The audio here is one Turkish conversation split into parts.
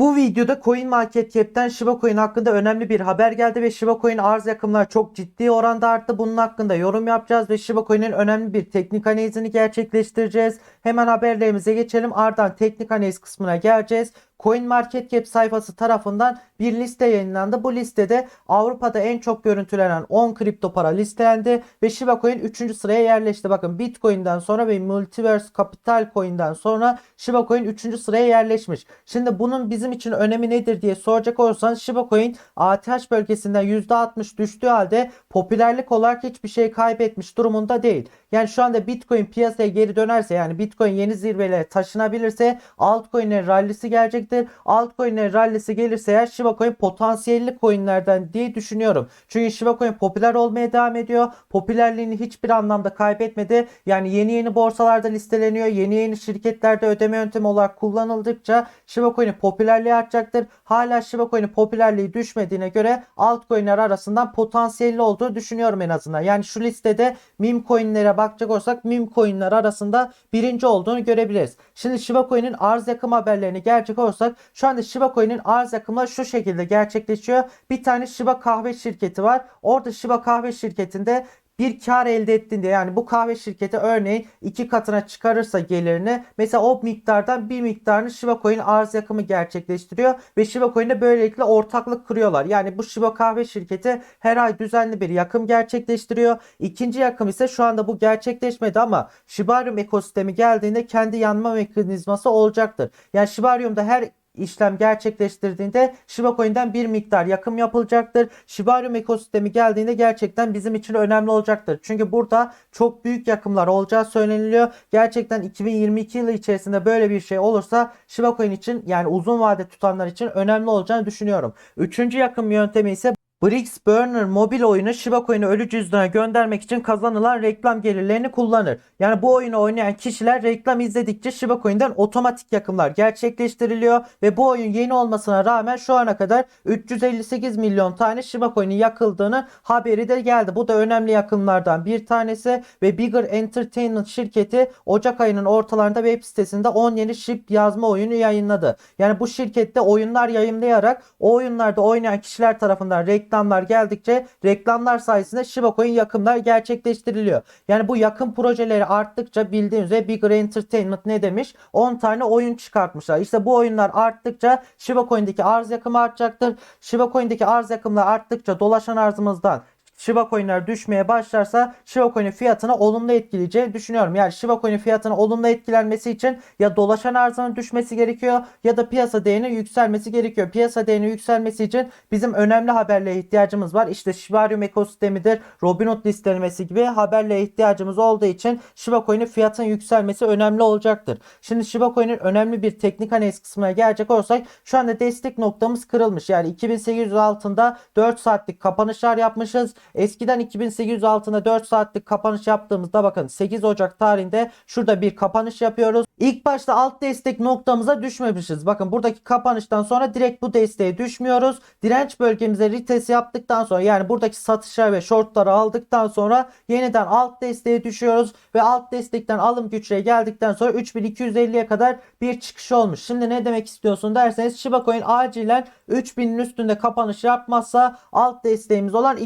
Bu videoda CoinMarketCap'ten Shiba Coin hakkında önemli bir haber geldi ve Shiba Coin arz yakımlar çok ciddi oranda arttı. Bunun hakkında yorum yapacağız ve Shiba Coin'in önemli bir teknik analizini gerçekleştireceğiz. Hemen haberlerimize geçelim. Ardından teknik analiz kısmına geleceğiz. CoinMarketCap sayfası tarafından bir liste yayınlandı. Bu listede Avrupa'da en çok görüntülenen 10 kripto para listelendi ve Shiba Coin 3. sıraya yerleşti. Bakın Bitcoin'den sonra ve Multiverse Capital Coin'den sonra Shiba Coin 3. sıraya yerleşmiş. Şimdi bunun bizim için önemi nedir diye soracak olursanız Shiba Coin ATH bölgesinden %60 düştüğü halde popülerlik olarak hiçbir şey kaybetmiş durumunda değil. Yani şu anda Bitcoin piyasaya geri dönerse yani Bitcoin yeni zirvelere taşınabilirse altcoin'lerin rallisi gelecektir. Altcoin'lerin rallisi gelirse eğer Shiba Coin potansiyelli coinlerden diye düşünüyorum. Çünkü Shiba Coin popüler olmaya devam ediyor. Popülerliğini hiçbir anlamda kaybetmedi. Yani yeni yeni borsalarda listeleniyor. Yeni yeni şirketlerde ödeme yöntemi olarak kullanıldıkça Shiba Coin'in popülerliği artacaktır. Hala Shiba Coin'in popülerliği düşmediğine göre altcoin'ler arasından potansiyelli olduğu düşünüyorum en azından. Yani şu listede meme coin'lere bakacak olursak meme coin'ler arasında birinci olduğunu görebiliriz. Şimdi Shiba Coin'in arz yakım haberlerini gelecek olursak şu anda Shiba Coin'in arz yakımları şu şekilde gerçekleşiyor. Bir tane Shiba kahve şirketi var. Orada Shiba kahve şirketinde bir kar elde ettiğinde yani bu kahve şirketi örneğin iki katına çıkarırsa gelirini mesela o miktardan bir miktarını Shiba Coin arz yakımı gerçekleştiriyor ve Shiba Coin'de böylelikle ortaklık kuruyorlar. Yani bu Shiba kahve şirketi her ay düzenli bir yakım gerçekleştiriyor. İkinci yakım ise şu anda bu gerçekleşmedi ama Shibarium ekosistemi geldiğinde kendi yanma mekanizması olacaktır. Yani Shibarium'da her işlem gerçekleştirdiğinde Shiba Coin'den bir miktar yakım yapılacaktır. Shibarium ekosistemi geldiğinde gerçekten bizim için önemli olacaktır. Çünkü burada çok büyük yakımlar olacağı söyleniliyor. Gerçekten 2022 yılı içerisinde böyle bir şey olursa Shiba Coin için yani uzun vade tutanlar için önemli olacağını düşünüyorum. Üçüncü yakım yöntemi ise Brix Burner mobil oyunu Shiba Coin'i ölü cüzdana göndermek için kazanılan reklam gelirlerini kullanır. Yani bu oyunu oynayan kişiler reklam izledikçe Shiba Coin'den otomatik yakımlar gerçekleştiriliyor ve bu oyun yeni olmasına rağmen şu ana kadar 358 milyon tane Shiba Coin'in yakıldığını haberi de geldi. Bu da önemli yakımlardan bir tanesi ve Bigger Entertainment şirketi Ocak ayının ortalarında web sitesinde 10 yeni ship yazma oyunu yayınladı. Yani bu şirkette oyunlar yayınlayarak o oyunlarda oynayan kişiler tarafından reklam reklamlar geldikçe reklamlar sayesinde Shiba Coin yakımlar gerçekleştiriliyor. Yani bu yakın projeleri arttıkça bildiğiniz üzere Bigger Entertainment ne demiş? 10 tane oyun çıkartmışlar. İşte bu oyunlar arttıkça Shiba Coin'deki arz yakımı artacaktır. Shiba Coin'deki arz yakımlar arttıkça dolaşan arzımızdan Shiba Coin'ler düşmeye başlarsa Shiba Coin'in fiyatını olumlu etkileyeceğini düşünüyorum. Yani Shiba Coin'in fiyatının olumlu etkilenmesi için ya dolaşan arzının düşmesi gerekiyor ya da piyasa değerinin yükselmesi gerekiyor. Piyasa değerinin yükselmesi için bizim önemli haberlere ihtiyacımız var. İşte Shibarium ekosistemidir, Robinhood listelemesi gibi haberlere ihtiyacımız olduğu için Shiba Coin'in fiyatının yükselmesi önemli olacaktır. Şimdi Shiba Coin'in önemli bir teknik analiz kısmına gelecek olursak şu anda destek noktamız kırılmış. Yani 2800 altında 4 saatlik kapanışlar yapmışız. Eskiden 2800 altında 4 saatlik kapanış yaptığımızda bakın 8 Ocak tarihinde şurada bir kapanış yapıyoruz. İlk başta alt destek noktamıza düşmemişiz. Bakın buradaki kapanıştan sonra direkt bu desteğe düşmüyoruz. Direnç bölgemize retest yaptıktan sonra yani buradaki satışlar ve shortları aldıktan sonra yeniden alt desteğe düşüyoruz ve alt destekten alım güçlüğe geldikten sonra 3250'ye kadar bir çıkış olmuş. Şimdi ne demek istiyorsun derseniz Shiba Coin acilen 3000'in üstünde kapanış yapmazsa alt desteğimiz olan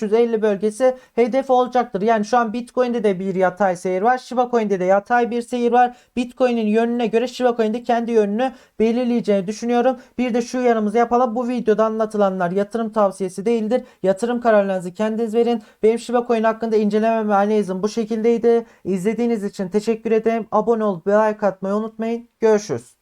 2550 bölgesi hedef olacaktır. Yani şu an Bitcoin'de de bir yatay seyir var. Shiba Coin'de de yatay bir seyir var. Bitcoin'in yönüne göre Shiba Coin'de kendi yönünü belirleyeceğini düşünüyorum. Bir de şu yanımızı yapalım. Bu videoda anlatılanlar yatırım tavsiyesi değildir. Yatırım kararlarınızı kendiniz verin. Benim Shiba Coin hakkında inceleme ve analizim bu şekildeydi. İzlediğiniz için teşekkür ederim. Abone olup like atmayı unutmayın. Görüşürüz.